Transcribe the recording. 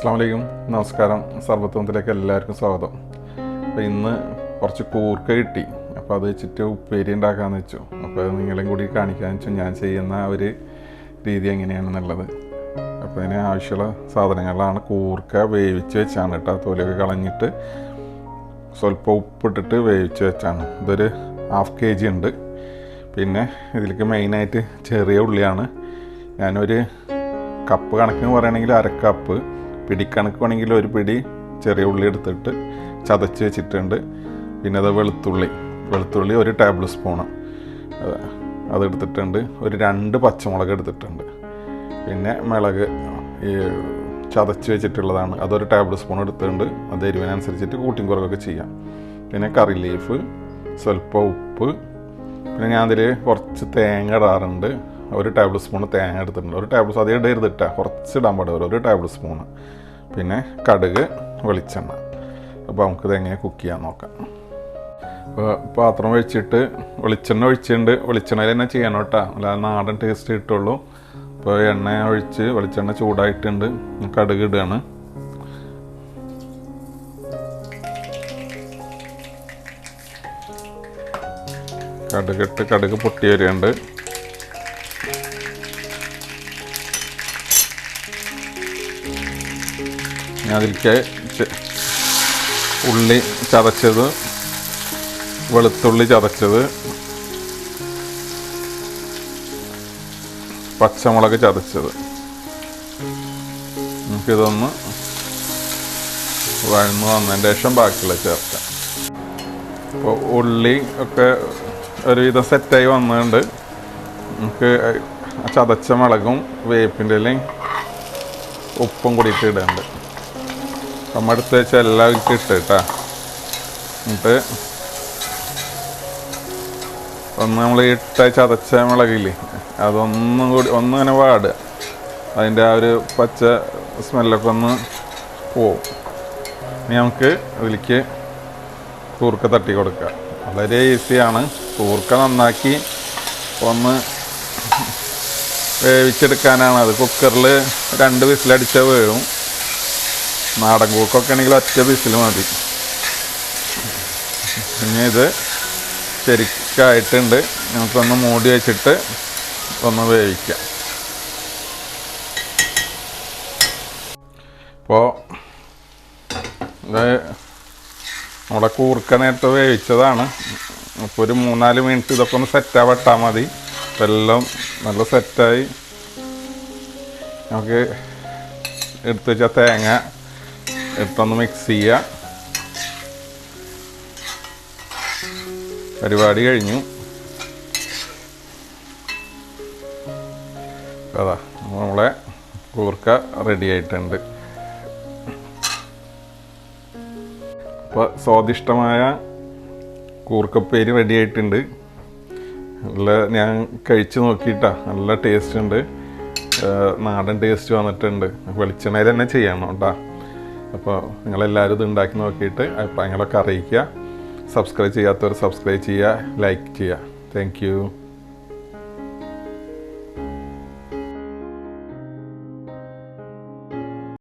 അസ്സാം വലൈക്കും നമസ്കാരം. സർവത്വത്തിലേക്ക് എല്ലാവർക്കും സ്വാഗതം. അപ്പോൾ ഇന്ന് കുറച്ച് കൂർക്ക കിട്ടി. അപ്പോൾ അത് വെച്ചിട്ട് ഉപ്പേരി ഉണ്ടാക്കാമെന്ന് വെച്ചു. അപ്പോൾ അത് നിങ്ങളെയും കൂടി കാണിക്കാമെന്ന് വെച്ചു. ഞാൻ ചെയ്യുന്ന ഒരു രീതി എങ്ങനെയാണെന്നുള്ളത്. അപ്പോൾ അതിന് ആവശ്യമുള്ള സാധനങ്ങളാണ് കൂർക്ക വേവിച്ച് വെച്ചാണ് കേട്ടോ. തൊലിയൊക്കെ കളഞ്ഞിട്ട് സ്വല്പം ഉപ്പിട്ടിട്ട് വേവിച്ച് വെച്ചാണ്. ഇതൊരു ഹാഫ് കെ ജി ഉണ്ട്. പിന്നെ ഇതിലേക്ക് മെയിനായിട്ട് ചെറിയ ഉള്ളിയാണ്. ഞാനൊരു കപ്പ് കണക്കിന് പറയുകയാണെങ്കിൽ അരക്കപ്പ് കപ്പ്. പിടിക്കണക്ക് വേണമെങ്കിൽ ഒരു പിടി ചെറിയ ഉള്ളി എടുത്തിട്ട് ചതച്ച് വെച്ചിട്ടുണ്ട്. പിന്നെ അത് വെളുത്തുള്ളി. വെളുത്തുള്ളി ഒരു ടേബിൾ സ്പൂണ് അത് അതെടുത്തിട്ടുണ്ട് ഒരു രണ്ട് പച്ചമുളക് എടുത്തിട്ടുണ്ട്. പിന്നെ മിളക് ഈ ചതച്ച് വെച്ചിട്ടുള്ളതാണ്. അതൊരു ടേബിൾ സ്പൂൺ എടുത്തിട്ടുണ്ട്. അത് എരിവിനനുസരിച്ചിട്ട് കൂട്ടിയും കുറവൊക്കെ ചെയ്യാം. പിന്നെ കറി ലീഫ് സ്വല്പം ഉപ്പ്. പിന്നെ ഞാൻ അതിൽ കുറച്ച് തേങ്ങ ഇടാറുണ്ട്. ഒരു ടേബിൾ സ്പൂൺ തേങ്ങ എടുത്തിട്ടുണ്ട്. ഒരു ടേബിൾ സ്പൂൺ അതേ ഇടരുത് ഇട്ടാ കുറച്ച് ഇടാൻ പാടുള്ളൂ ഒരു ടേബിൾ സ്പൂണ് പിന്നെ കടുക് വെളിച്ചെണ്ണ. അപ്പോൾ നമുക്കിത് എങ്ങനെ കുക്ക് ചെയ്യാൻ നോക്കാം. അപ്പോൾ പാത്രം ഒഴിച്ചിട്ട് വെളിച്ചെണ്ണ ഒഴിച്ചിട്ടുണ്ട്. വെളിച്ചെണ്ണയിൽ തന്നെ ചെയ്യണം കേട്ടോ. അല്ലാതെ നാടൻ ടേസ്റ്റ് കിട്ടുള്ളൂ. അപ്പോൾ എണ്ണ ഒഴിച്ച് വെളിച്ചെണ്ണ ചൂടായിട്ടുണ്ട്. കടുക് ഇടുകയാണ് കടുകിട്ട് കടുക് പൊട്ടി വരികയുണ്ട്. അതിലേക്ക് ഉള്ളി ചതച്ചത് വെളുത്തുള്ളി ചതച്ചത് പച്ചമുളക് ചതച്ചത്. നമുക്കിതൊന്ന് വഴന്ന് വന്നതിന് ശേഷം ബാക്കിയുള്ള ചേർക്കാം. അപ്പോൾ ഉള്ളി ഒക്കെ ഒരുവിധം സെറ്റായി വന്നുകൊണ്ട് നമുക്ക് ചതച്ച മുളകും വേപ്പിന്റെ ഉപ്പും കൂടിയിട്ട് ഇടുന്നുണ്ട് എടുത്ത് വെച്ച എല്ലാവർക്കും ഇട്ട് കേട്ടാ എന്നിട്ട് ഒന്ന് നമ്മൾ ഇട്ട ചതച്ച മുളകില്ലേ അതൊന്നും കൂടി ഒന്നും വാട്. അതിന്റെ ആ ഒരു പച്ച സ്മെല്ലൊക്കെ ഒന്ന് പോവും. ഇനി നമുക്ക് അതിലേക്ക് കൂർക്ക തട്ടി കൊടുക്കുക വളരെ ഈസിയാണ്. കൂർക്ക നന്നാക്കി ഒന്ന് വേവിച്ചെടുക്കാനാണ്. അത് കുക്കറിൽ രണ്ട് വിസിലടിച്ച വേവും. നാടൻ കൂക്കൊക്കെ ആണെങ്കിൽ ഒറ്റ വിസിൽ മതി. പിന്നെ ഇത് ശരിക്കായിട്ടുണ്ട്. നമുക്കൊന്ന് മൂടി വെച്ചിട്ട് ഒന്ന് വേവിക്കാം. ഇപ്പോൾ ഇത് നമ്മുടെ കൂർക്ക നേരത്തെ വേവിച്ചതാണ്. അപ്പോൾ ഒരു മൂന്നാൽ മിനിറ്റ് ഇതൊക്കെ ഒന്ന് സെറ്റാവട്ടാൽ മതി. അപ്പോൾ എല്ലാം നല്ല സെറ്റായി നമുക്ക് എടുത്തു വെച്ച തേങ്ങ ഇട്ടൊന്ന് മിക്സ് ചെയ്യുക പരിപാടി കഴിഞ്ഞു. അതാ നമ്മളെ കൂർക്ക റെഡി ആയിട്ടുണ്ട്. അപ്പോൾ സ്വാദിഷ്ടമായ കൂർക്കപ്പേര് റെഡി ആയിട്ടുണ്ട്. നല്ല ഞാൻ കഴിച്ച് നോക്കിയിട്ടാ നല്ല ടേസ്റ്റ് ഉണ്ട്. നാടൻ ടേസ്റ്റ് വന്നിട്ടുണ്ട്. വെളിച്ചെണ്ണയിൽ തന്നെ ചെയ്യണം കേട്ടോ. അപ്പോൾ നിങ്ങളെല്ലാവരും ഇത് ഉണ്ടാക്കി നോക്കിയിട്ട് അഭിപ്രായങ്ങളൊക്കെ അറിയിക്കുക. സബ്സ്ക്രൈബ് ചെയ്യാത്തവർ സബ്സ്ക്രൈബ് ചെയ്യുക ലൈക്ക് ചെയ്യുക. താങ്ക്